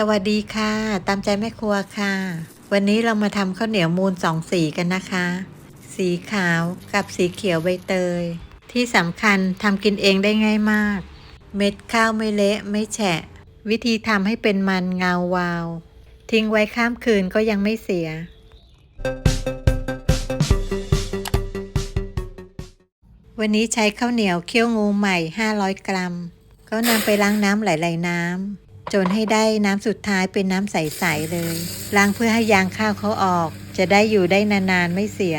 สวัสดีค่ะ ตามใจแม่ครัวค่ะ วันนี้เรามาทำข้าวเหนียวมูลสองสีกันนะคะ สีขาวกับสีเขียวใบเตย ที่สำคัญทำกินเองได้ง่ายมาก เม็ดข้าวไม่เละไม่แฉะ วิธีทำให้เป็นมันเงาวาว ทิ้งไว้ข้ามคืนก็ยังไม่เสีย วันนี้ใช้ข้าวเหนียวเคี่ยวงูใหม่ 500 กรัม ก็นำไปล้างน้ำหลาย ๆ น้ำ จนให้ได้น้ำสุดท้ายเป็นน้ำใส ๆ เลย ล้างเพื่อให้ยางข้าวเขาออก จะได้อยู่ได้นาน ๆ ไม่เสีย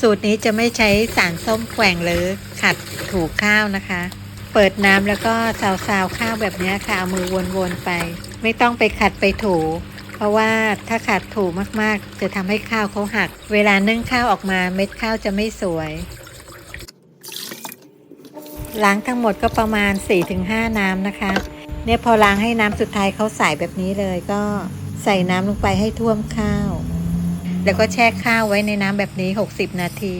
สูตรนี้จะไม่ใช้สารส้มแกว่งหรือขัดถูข้าวนะคะ เปิดน้ำแล้วก็ซาวๆข้าวแบบนี้ค่ะเอามือวนๆไป ไม่ต้องไปขัดไปถูเพราะว่าถ้าขัดถูมากๆ จะทำให้ข้าวเขาหัก เวลานึ่งข้าวออกมาเม็ดข้าวจะไม่สวย ล้างทั้งหมดก็ประมาณ 4-5 น้ำนะคะ เนี่ยพอล้างให้น้ำสุดท้ายเขาใส่แบบนี้เลยก็ใส่น้ำลงไปให้ท่วมข้าว แล้วก็แช่ข้าวไว้ในน้ำแบบนี้ 60 นาที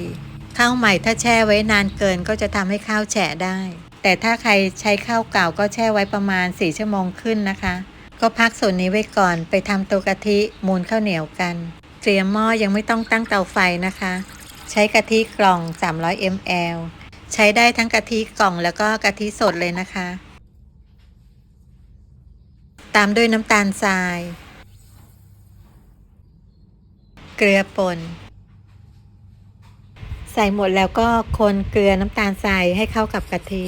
ข้าวใหม่ถ้าแช่ไว้นานเกินก็จะทำให้ข้าวแฉะได้ แต่ถ้าใครใช้ข้าวเก่าก็แช่ไว้ประมาณ 4 ชั่วโมงขึ้นนะคะ ก็พักส่วนนี้ไว้ก่อนไปทำตัวกะทิมูนข้าวเหนียวกันเตรียมหม้อยังไม่ต้องตั้งเตาไฟนะคะ ใช้กะทิกล่อง 300 ml ใช้ได้ทั้งกะทิกล่องแล้วก็กะทิสดเลยนะคะ ตามด้วยน้ำตาลทราย เกลือป่น ใส่หมดแล้วก็คนเกลือน้ำตาลทรายให้เข้ากับกะทิ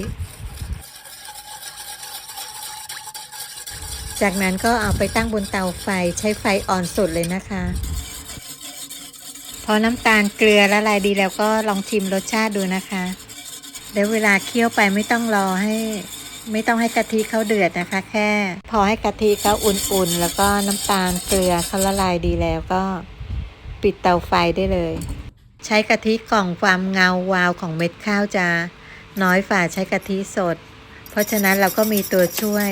จากนั้นก็เอาไปตั้งบนเตาไฟใช้ไฟอ่อนสุดเลยนะคะ พอน้ำตาลเกลือละลายดีแล้วก็ลองชิมรสชาติดูนะคะ แล้วเวลาเคี่ยวไปไม่ต้องรอให้ ไม่ต้องให้กะทิเขาเดือดนะคะ แค่ พอให้กะทิเขาอุ่นๆ แล้วก็น้ำตาลเกลือเขาละลายดีแล้วก็ปิดเตาไฟได้เลย ใช้กะทิกล่องความเงาวาวของเม็ดข้าวจะน้อยฝ่าใช้กะทิสด เพราะฉะนั้นเราก็มีตัวช่วย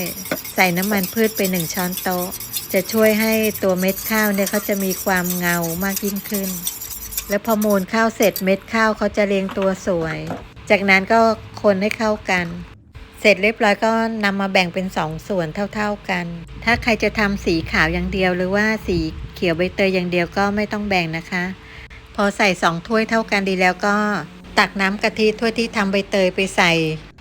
ใส่น้ำมันพืชไปหนึ่งช้อนโต๊ะ จะช่วยให้ตัวเม็ดข้าวเนี่ยเขาจะมีความเงามากยิ่งขึ้น แล้วพอมูลข้าวเสร็จเม็ดข้าวเขาจะเรียงตัวสวย จากนั้นก็คนให้เข้ากัน ร็จเรียบร้อยก็นำมาแบ่งเป็นสองส่วนเท่าๆกัน ถ้าใครจะทำสีขาวอย่างเดียวหรือว่าสีเขียวใบเตยอย่างเดียวก็ไม่ต้องแบ่งนะคะ พอใส่สองถ้วยเท่ากันดีแล้วก็ ตักน้ำกะทิถ้วยที่ทำใบเตยไปใส่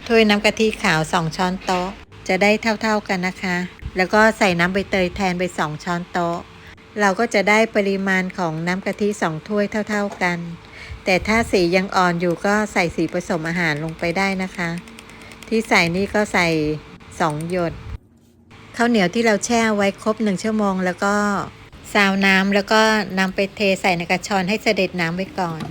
ถ้วยน้ำกะทิขาวสองช้อนโต๊ะ จะได้เท่าๆกันนะคะ แล้วก็ใส่น้ำใบเตยแทนไปสองช้อนโต๊ะ เราก็จะได้ปริมาณของน้ำกะทิสองถ้วยเท่า ๆกัน แต่ถ้าสียังอ่อนอยู่ก็ใส่สีผสมอาหารลงไปได้นะคะ ที่ใส่นี่ก็ใส่สองหยดข้าวเหนียวที่เราแช่ไว้ครบหนึ่งชั่วโมง แล้วก็ซาวน้ำแล้วก็นำไปเทใส่ในกระชอนให้เสด็จน้ำไว้ก่อน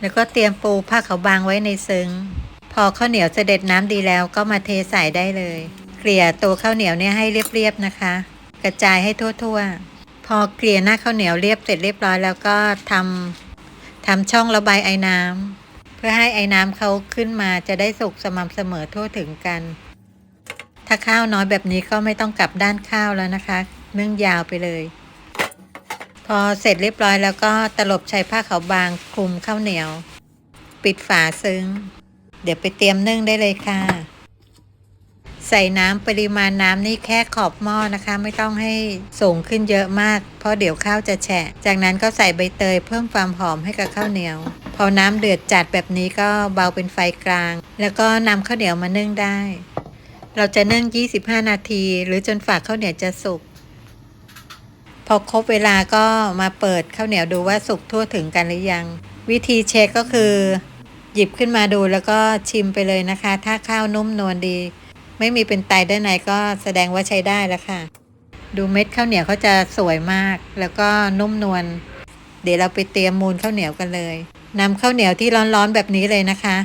แล้วก็เตรียมปูผ้าขาวบางไว้ในซึ้ง พอข้าวเหนียวเสด็จน้ำดีแล้วก็มาเทใส่ได้เลย เกลี่ยตัวข้าวเหนียวเนี่ยให้เรียบๆนะคะ กระจายให้ทั่วๆ พอเกลี่ยหน้าข้าวเหนียวเรียบเสร็จเรียบร้อยแล้วก็ทำทำช่องระบายไอ้น้ำเพื่อให้ไอ้น้ำเขาขึ้นมาจะได้สุกสม่ำเสมอทั่วถึงกัน ถ้าข้าวน้อยแบบนี้ก็ไม่ต้องกลับด้านข้าวแล้วนะคะเนึ่องยาวไปเลย พอเสร็จเรียบร้อยแล้วก็ตลบใช้ผ้าขาวบางคลุมข้าวเหนียว ปิดฝาซึ้ง เดี๋ยวไปเตรียมนึ่งได้เลยค่ะ ใส่น้ำปริมาณน้ำนี่แค่ขอบหม้อนะคะ ไม่ต้องให้สูงขึ้นเยอะมาก เพราะเดี๋ยวข้าวจะแฉะ จากนั้นก็ใส่ใบเตยเพิ่มความหอมให้กับข้าวเหนียว พอน้ำเดือดจัดแบบนี้ก็เบาเป็นไฟกลาง แล้วก็นำข้าวเหนียวมานึ่งได้ เราจะนึ่ง 25 นาที หรือจนฝากข้าวเหนียวจะสุกพอครบเวลาก็มาเปิดข้าวเหนียวดูว่าสุกทั่วถึงกันหรือยัง วิธีเช็คก็คือ หยิบขึ้นมาดูแล้วก็ชิมไปเลยนะคะ ถ้าข้าวนุ่มนวลดี ไม่มีเป็นไตด้านในก็แสดงว่าใช้ได้แล้วค่ะ ดูเม็ดข้าวเหนียวเขาจะสวยมาก แล้วก็นุ่มนวลเดี๋ยวเราไปเตรียมมูลข้าวเหนียวกันเลยนำข้าวเหนียวที่ร้อนๆแบบนี้เลยนะคะ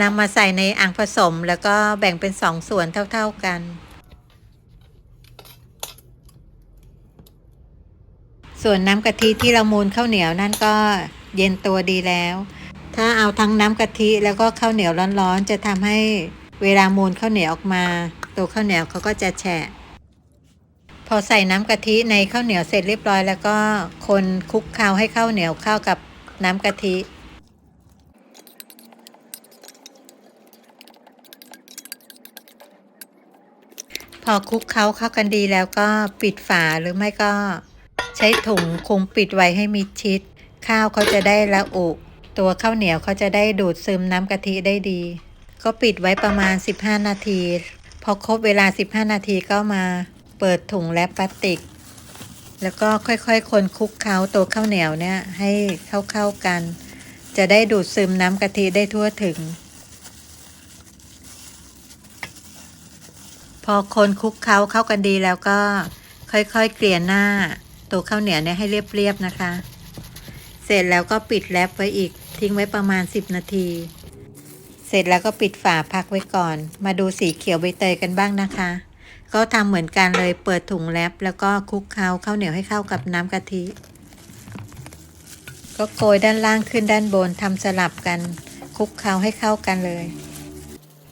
นำมาใส่ในอ่างผสมแล้วก็แบ่งเป็นสองส่วนเท่าๆกัน ส่วนน้ำกะทิที่เรามูลข้าวเหนียวนั่นก็เย็นตัวดีแล้ว ถ้าเอาทั้งน้ำกะทิแล้วก็ข้าวเหนียวร้อนๆ จะทำให้เวลามูลข้าวเหนียวออกมาตตัวข้าวเหนียวเขาก็จะแฉะ พอใส่น้ำกะทิในข้าวเหนียวเสร็จเรียบร้อยแล้วก็คนคลุกเคล้าให้ข้าวเหนียวเข้ากับน้ำกะทิพอคลุกเคล้าเข้ากันดีแล้วก็ปิดฝาหรือไม่ก็ ใช้ถุงคลุมปิดไว้ให้มิดชิด ข้าวเขาจะได้ละอุ ตัวข้าวเหนียวเขาจะได้ดูดซึมน้ำกะทิได้ดี ก็ปิดไว้ประมาณ 15 นาที พอครบเวลา 15 นาทีก็มาเปิดถุงแรปพลาสติก แล้วก็ค่อยๆ คนคลุกเคล้าตัวข้าวเหนียวเนี่ยให้เข้าๆกัน จะได้ดูดซึมน้ำกะทิได้ทั่วถึง พอคนคลุกเคล้าเข้ากันดีแล้วก็ค่อยๆ เกลี่ยหน้าตัวข้าวเหนียวเนี่ยให้เรียบๆนะคะ เสร็จแล้วก็ปิดแรปไว้อีก ทิ้งไว้ประมาณ 10 นาที เสร็จแล้วก็ปิดฝาพักไว้ก่อน มาดูสีเขียวใบเตยกันบ้างนะคะ ก็ทำเหมือนกันเลยเปิดถุงแรปแล้วก็คลุกเคล้าข้าวเหนียวให้เข้ากับน้ำกะทิ ก็โกยด้านล่างขึ้นด้านบนทำสลับกันคลุกเคล้าให้เข้ากันเลย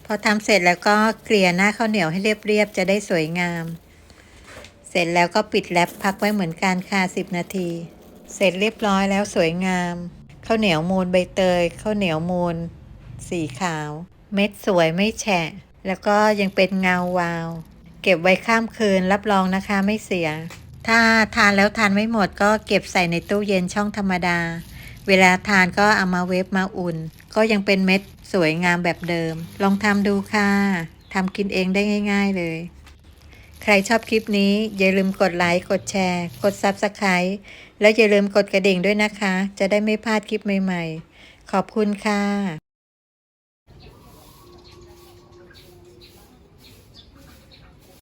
พอทำเสร็จแล้วก็เกลี่ยหน้าข้าวเหนียวให้เรียบๆจะได้สวยงาม เสร็จแล้วก็ปิดแรปพักไว้เหมือนกันค่ะ10 นาที เสร็จเรียบร้อยแล้วสวยงามข้าวเหนียวมูนใบเตยข้าวเหนียวมูนสีขาว เม็ดสวยไม่แฉะ แล้วก็ยังเป็นเงาวาว เก็บไว้ข้ามคืนรับรองนะคะไม่เสีย ถ้าทานแล้วทานไม่หมดก็เก็บใส่ในตู้เย็นช่องธรรมดา เวลาทานก็เอามาเวฟมาอุ่น ก็ยังเป็นเม็ดสวยงามแบบเดิม ลองทำดูค่ะทำกินเองได้ง่าย ๆเลย รชอบคลิปนี้อย่าลืมกดไลค์ กดแชร์ กด Subscribe แล้วอย่าลืมกดกระดิ่งด้วยนะคะ จะได้ไม่พลาดคลิปใหม่ ๆ ขอบคุณค่ะ